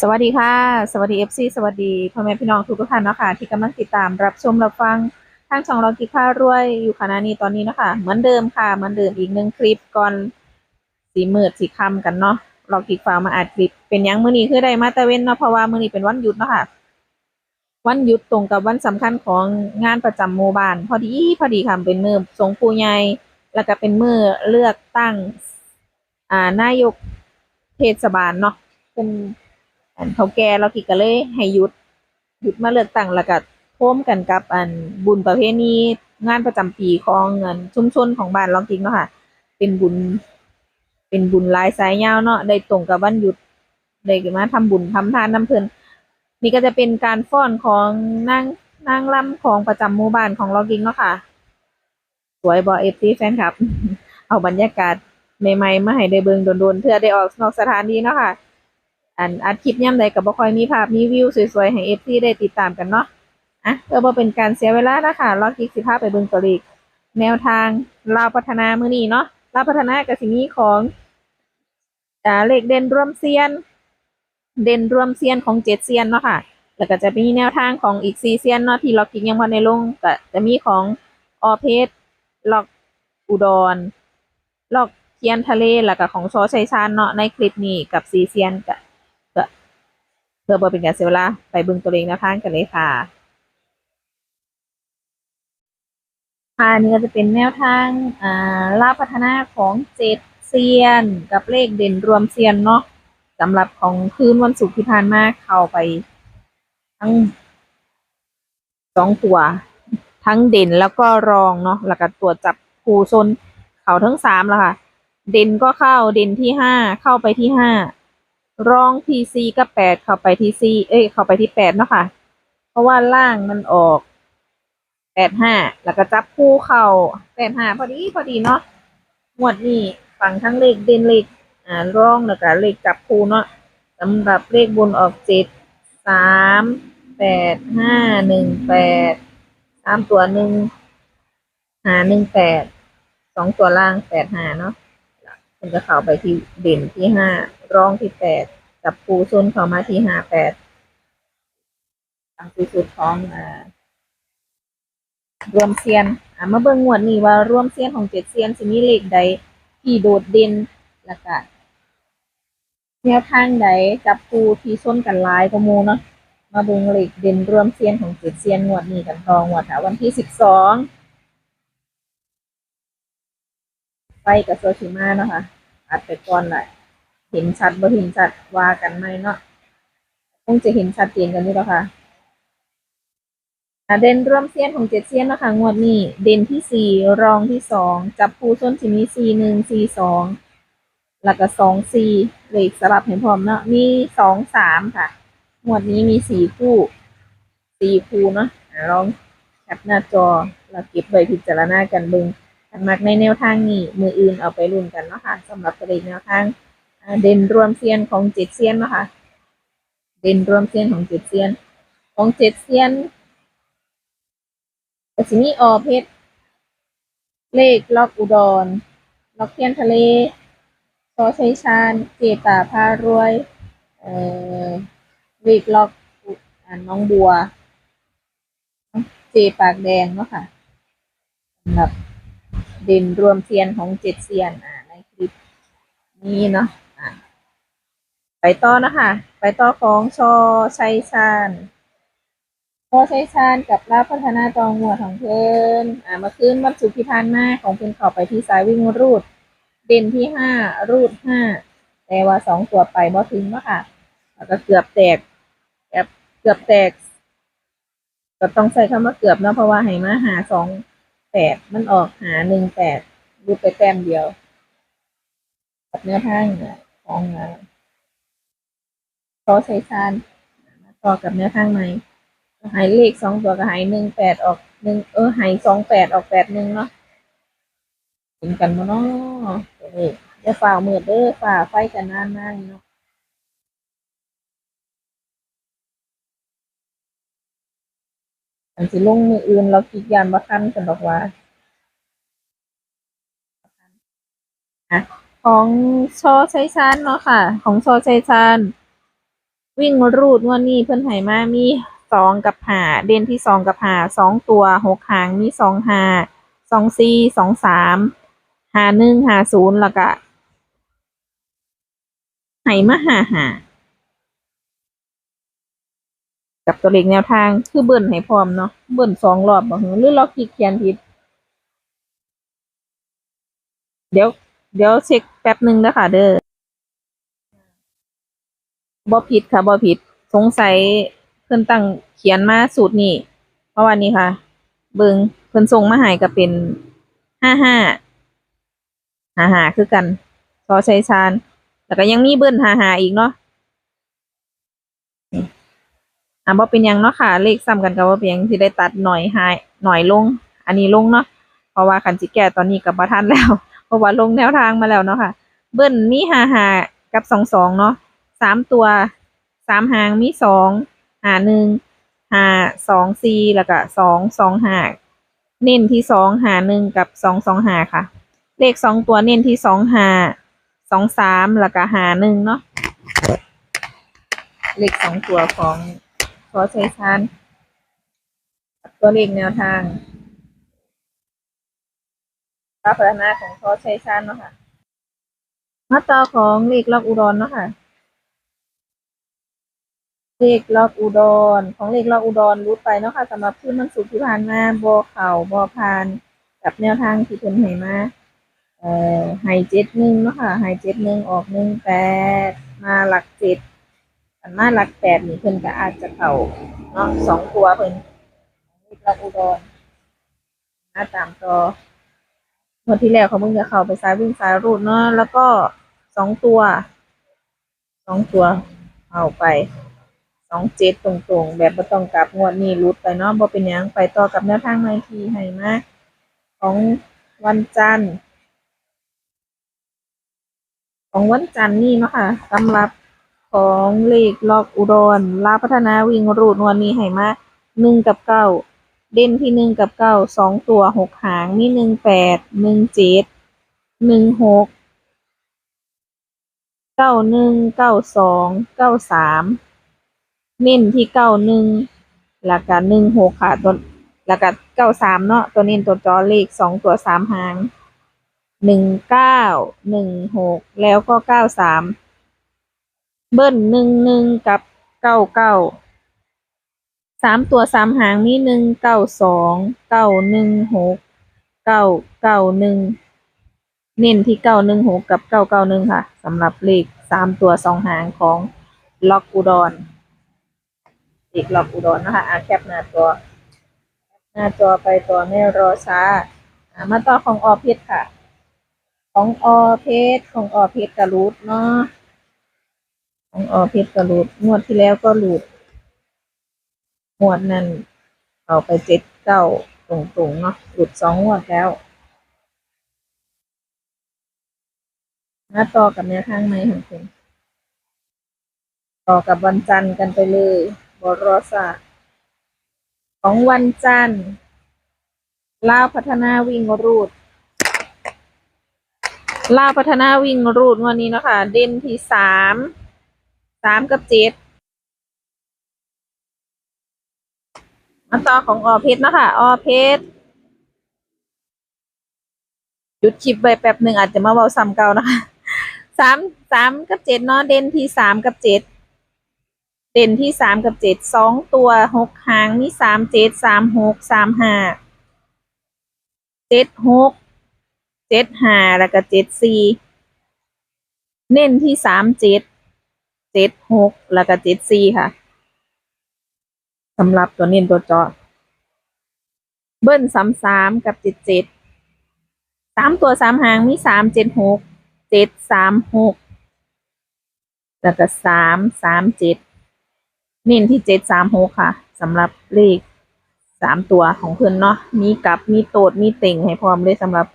สวัสดีค่ะ สวัสดีเอฟซีสวัสดีพ่อแม่พี่น้องทุกท่านเนาะคะที่กำลังติดตามรับชมรับฟังทางช่องเรากิค่ารวยอยู่ขณะนี้ตอนนี้เนาะคะ เหมือนเดิมค่ะ เหมือนเดิมอีกหนึ่งคลิปก่อนสีมืดสีคำกันเนาะเรากิกฟ้ามาอัดคลิป เป็นยังมื้อนี้คือได้มาแต่เว้นเนาะเพราะว่ามื้อนี้เป็นวันหยุดเนาะค่ะ วันหยุดตรงกับวันสำคัญของงานประจำหมู่บ้าน พอดีพอดีค่ะเป็นมือสงปูใหญ่แล้วก็เป็นมือเลือกตั้ง อ่านายกเทศบาลเนาะเป็น อันเขาแก่เรากิก็เลยให้หยุดหยุดมาเลือกตั้งแล้วก็พร้อมกันกับอันบุญประเพณีงานประจำปีของเงินชุมชนของบ้านลองกิงเนาะค่ะ เป็นบุญ เป็นบุญลายสายยาวเนาะได้ตรงกับวันหยุดได้มาทำบุญทำทานน้ำเพลินนี่ก็จะเป็นการฟ้อนของนางนางรำของประจำหมู่บ้านของลองกิงเนาะค่ะ สวยบอเอฟซีแฟนคลับ เอาบรรยากาศใหม่ๆมาให้ได้เบิงโดนๆเพื่อได้ออกนอกสถานที่เนาะค่ะ อันอัดคลิปย่ำใดกับบ่ค่อยมีภาพมีวิวสวยๆให้เอฟซีได้ติดตามกันเนาะอะเพื่อบ่เป็นการเสียเวลานะคะลองคลิกสิภาพไปเบิ่งตัวเลขแนวทางลาวพัฒนามื้อนี้เนาะลาวพัฒนากับสิมีของอ่าเลขเด่นรวมเซียน เด่นรวมเซียนของเจ็ดเซียนเนาะค่ะแล้วก็จะมีแนวทางของอีกสี่เซียนเนาะที่ล็อกกิกยังพอในลงก็จะมีของออเพชรล็อกอุดรล็อกเทียนทะเลแล้วก็ของชอชัยชาญเนาะในคลิปนี้กับซีเซียนก็ก็ เพื่อบ่เป็นการเสียเวลาไปเบิ่งตัวเลขแนวทางกันเลยค่ะค่ะนี่ก็จะเป็นแนวทางอ่าลาพัฒนาของเจ็ดเซียน กับเลขเด่นรวมเซียนเนาะสำหรับของคืนวันศุกร์ที่ผ่านมาเข้าไปทั้งสองตัว ทั้งเด่นแล้วก็รองเนาะแล้วก็ตัวจับคูซนเขาทั้งสามแล้วค่ะ เด่นก็เข้าเด่นที่ห้าเข้าไปที่ห้า รองทีซีก็แปดเข้าไปที่ซีเอ้ย เข้าไปที่แปดเนาะค่ะ เพราะว่าล่างมันออกแปดห้าแล้วก็จับคู่เข่าแปดห้าพอดีพอดีเนาะงวดนี้ฝั่งทั้งเลขเด่นเลขอ่ารองแล้วก็เลขจับคู่เนาะสำหรับเลขบนออกเจ็ดสามแปดห้าหนึ่งแปดสามตัวหนึ่งหาหนึ่งแปดสองตัวล่างแปดหาเนาะ มันจะเข้าไปที่เด่นที่ห้าร่องที่แปดจับปูชนเข้ามาที่ห้าแปดทางที่สุดของอ่ารวมเซียนอ่ามาเบิ่งงวดนี้ว่ารวมเซียนของเจ็ดเซียนสิมีเลขใดที่โดดเด่นแล้วก็แนวทางใดจับปูที่ชนกันหลายกว่าหมูเนาะมาเบิ่งเลขเด่นรวมเซียนของเจ็ดเซียนงวดนี้กันทองงวดค่ะวันที่สิบสอง ไปกับโซชิมาเนาะค่ะอัดไปก่อนแหละเห็นชัดบ่เห็นชัดว่ากันไหมเนาะคงจะเห็นชัดเจนกันนี่แล้วค่ะอะเด่นร่วมเซียนของเจ็ดเซียนเนาะคะงวดนี้เด่นที่สี่รองที่สองจับคู่ส้นสิมีสี่หนึ่งสี่สองแล้วก็สองสี่เลขสลับให้พร้อมเนาะมีสองสามค่ะงวดนี้มีสี่คู่สี่คู่เนาะลองแคปหน้าจอแล้วเก็บไว้พิจารณากันเบิ่ง สมักในแนวทางนี้ มืออื่นเอาไปรุ่นกันเนาะค่ะสำหรับประเด็นแนวทางเด่นรวมเซียนของเจ็ดเซียนเนาะค่ะเด่นรวมเซียนของเจ็ดเซียน ของเจ็ดเซียนก็สิมีออเพชรเลขล็อกอุดร ล็อกเทียนทะเลซอชัยชาญเจตาพารวย เอ่อเลขล็อกอุอ่าน้องบัว เจปากแดงเนาะค่ะสำหรับ เด่นรวมเซียนของเจ็ดเซียนอ่าในคลิปนี้เนาะอ่าไปต่อนะคะ ไปต่อของชอชัยชาญชอชัยชาญกับลาพัฒนาตองหัวของเพิ่อนอ่ามื่อคืนวันศุกร์ที่ผ่านมาของเพิ่อนเข้าไปที่สายวิ่งรูด เด่นที่ห้ารูดห้าแต่ว่าสองตัวไปบ่ถึงเนาะค่ะแล้วก็เกือบแตกเกือบเกือบแตก ก็ต้องใช้คำว่าเกือบเนาะเพราะว่าให้มาหาสอง แปดมันออกหาหนึ่งแปดรูปไปแต้มเดียวกับเนื้อผ้าเนี่ยของอ่าซอใช้ชานต่อกับเนื้อข้างในหายเลขสองตัวกับหายหนึ่งแปดออกหนึ่งเออหายสองแปดออกแปดหนึ่งเนาะเห็นกันมาเนาะตัวเลขจะฝ่ามือเด้อฝ่าไฟกันนานมากเนาะ อันสิลงมืออื่นเราคิดยานว่าคันกันดอกว่าของชอชัยชาญเนาะค่ะ ของชอชัยชาญวิ่งรูดงวดนี้เพิ่อนให้มามีสองกับหาเด่นที่สองกับหาสองตัวหกหางมีสองหาสองสี่สองสามหาหนึ่งหาศูนย์แล้วก็ให้มาหาหา กับตัวเลขแนวทาง คือเบิ่นให้พร้อมเนาะเบิ่นสองรอบบ่หือหรือเราคิดเขียนผิด เดี๋ยว เดี๋ยวเช็คแป๊บหนึ่งนะคะเด้อบ่ผิดค่ะบ่ผิด สงสัยเพิ่นตั้งเขียนมาสูตรนี้ เพราะว่านี่ค่ะ เบิงเพิ่นส่งมาให้ก็เป็นห้าห้าหาหาคือกันซอชัยชาญแล้วก็ยังมีเบิ้ลหาหาอีกเนาะ อ่าบ่เป็นยังเนาะค่ะ เลขซ้ำกันก็บ่เป็นยังสิได้ตัดหน่อยหายหน่อยลง อันนี้ลงเนาะเพราะว่าคันสิแก้ตอนนี้ก็บ่ทันแล้ว เพราะว่าลงแนวทางมาแล้วเนาะค่ะ เบิ้ลมีหาหากับสองสองเนาะสามตัวสามหางมีสองหาหนึ่งหาสองสี่แล้วก็สองสองหาเน้นที่สองหาหนึ่งกับสองสองหาค่ะ เลขสองตัวเน้นที่สองหาสองสามแล้วก็หาหนึ่งเนาะเลขสองตัวของ อใช้ชานกับตัวเลขแนวทางการพัฒนาของขอใช้ชานเนาะค่ะมาต่อของเลขล็อกอุดรเนาะค่ะเลขล็อกอุดร ของเลขล็อกอุดรรูดไปเนาะค่ะสำหรับคืนวันศุกร์ที่ผ่านมาบอเข่าบอพานกับแนวทางที่เพิ่นให้มาเอ่อให้เจ็ดหนึ่งเนาะค่ะให้เจ็ดหนึ่งออกหนึ่งแปดมาหลักเจ็ด อันมาหลักแปดนี่เพิ่นก็อาจจะเข่าเนาะสองตัวเพิ่นเลขล็อกอุดรมาตามต่องวดที่แล้วเขาเพิ่งจะเข้าไปซ้ายวิ่งซ้ายรูดเนาะแล้วก็สองตัวสองตัวเอาไปสองเจ็ดตรงๆ แบบไม่ต้องกลับงวดนี้รูดไปเนาะบ่เป็นยังไปต่อกับแนวทางในทีให้มาของวันจันทร์ของวันจันทร์นี่เนาะค่ะสำหรับ ของเลขล็อกอุดรลาพัฒนาวิ่งรูดงวันนี้ให้มาหนึ่งกับเก้าเด่นที่หนึ่งกับเก้าสองตัวหกหางมีหนึ่งแปดหนึ่งเจ็ดหนึ่งหกเก้าหนึ่งเก้าสองเก้าสามเน้นที่เก้าหนึ่งแล้วก็หนึ่งหกค่ะตัวแล้วก็เก้าสามเนาะตัวเน้นตัวจอเลขสองตัวสามหางหนึ่งเก้าหนึ่งหกแล้วก็เก้าสาม เบิ้ลหนึ่งหนึ่งกับเก้าเก้าสามตัวสามหางมีหนึ่งเก้าสองเก้าหนึ่งหกเก้าเก้าหนึ่งเน้นที่เก้าหนึ่งหกกับเก้าเก้าหนึ่งค่ะสำหรับเลขสามตัวสองหางของล็อกอุดรเลขล็อกอุดรนะคะอะแคปหน้าจอหน้าจอไปตัวไม่รอช้ามาต่อของออเพชรค่ะ ของออเพชรของออเพชรกระรูดเนาะ ของออเพชรกระรูดงวดที่แล้วก็หลุดงวดนั้นเอาไปเจ็ดเก้าตรงๆเนาะหลุดสองงวดแล้วมาต่อกับแนวทางใหม่ของคุณต่อกับวันจันทร์กันไปเลยบรอสตร์ของวันจันทร์ลาวพัฒนาวิ่งรูดลาวพัฒนาวิ่งรูดวันนี้เนาะคะเด่นที่สาม สามกับเจ็ดมาต่อของออเพชรนะคะออเพชรหยุดคลิปไปแป๊บหนึ่งอาจจะมาเบาซ้ำเก่านะคะสามสามกับเจ็ดเนาะเด่นที่สามกับเจ็ดเด่นที่สามกับเจ็ดสองตัวหกหางมีสามเจ็ดสามหกสามห้าเจ็ดหกเจ็ดห้าแล้วก็เจ็ดสี่เน้นที่สามเจ็ด เจ็ดหกแล้วก็เจ็ดสี่ค่ะสำหรับตัวเน้นตัวจาะเบิ้ลสามสามกับเจ็ดเจ็ดสามตัวสามหางมีสามเจ็ดหกเจ็ดสามหกแล้วก็สามสามเจ็ดเน้นที่เจ็ดสามหกค่ะสำหรับเลขสามตัวของเพื่อนเนาะมีกับมีโตดมีเต่งให้พร้อมเลยสำหรับ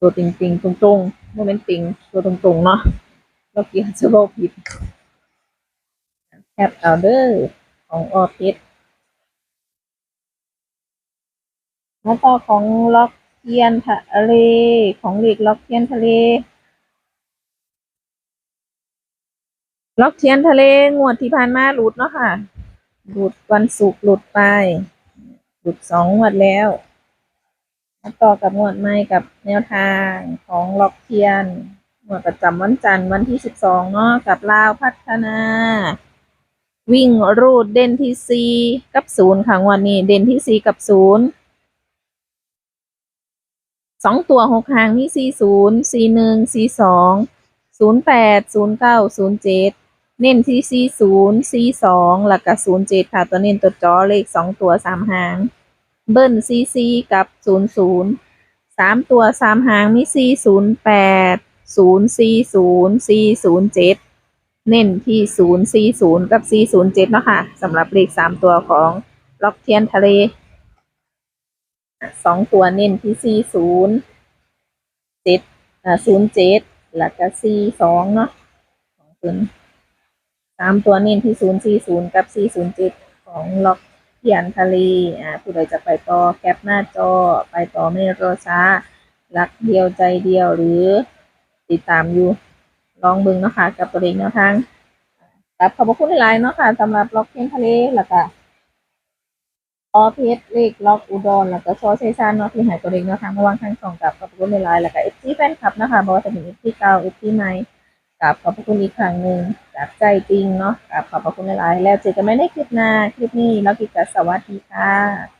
ตัวติงติงตรงตรงๆโมเมนติงตัวตรงตรงๆเนาะ เราเกี่ยวจะบอกผิดแคปเอาเดอร์ของออฟิศแล้วก็ของล็อกเทียนทะเลของเหล็กล็อกเทียนทะเล ล็อกเทียนทะเลงวดที่ผ่านมาหลุดเนาะค่ะ หลุดวันศุกร์หลุดไป หลุดสองงวดแล้วมาต่อกับงวดใหม่กับแนวทางของล็อกเทียน วประจำวันจันทร์วันที่สิบสองเนาะกับลาวพัฒนา วิ่งรูดเด่นที่ซีกับศูนย์ค่ะวันนี้ เด่นที่ซีกับศูนย์สองตัวหกหางมีสี่ศูนย์สี่หนึ่งสี่สองศูนย์แปดศูนย์เก้าศูนย์เจ็ดเน้นที่สี่ศูนย์สี่สองแล้วก็ศูนย์เจ็ดค่ะตัวเน้นตัวจอเลขสองตัวสามหาง เบิ้ลซีซีกับศูนย์ศูนย์สามตัวสามหางมีสี่ศูนย์แปด ศูนย์สี่ศูนย์สี่ศูนย์เจ็ดเน้นที่ศูนย์สี่ศูนย์กับสี่ศูนย์เจ็ดเนาะค่ะสำหรับเลขสามตัวของล็อกเทียนทะเลสองตัวเน้นที่สี่ศูนย์เจ็ดอ่าศูนย์เจ็ดแล้วก็สี่สองเนาะของคุณสามตัวเน้นที่ศูนย์สี่ศูนย์กับสี่ศูนย์เจ็ดของล็อกเทียนทะเลอ่าผู้ใดจะไปต่อแคปหน้าจอไปต่อไม่รอช้ารักเดียวใจเดียวหรือ ติดตามอยู่ ลองเบิ่งเนาะค่ะกับตัวเลขแนวทางกับขอบพระคุณหลายเนาะค่ะสำหรับล็อกเทียนทะเลแล้วก็ออเพชรเลขล็อกอุดรแล้วก็ซอเซซานเนาะที่หายตัวเลขแนวทางระว่งทางสองกับขอบพระคุณหลายแล้วก็เอฟซีแฟนคลับนะคะบอกว่าจะเป็นเอฟซีเก่าเอฟซีใหม่กับขอบพระคุณอีกครั้งหนึ่งจากใจจริงเนาะกับขอบพระคุณหลายแล้วเจอกันใหม่ในคลิปหน้าคลิปนี้แล้วกิจสวัสดีค่ะ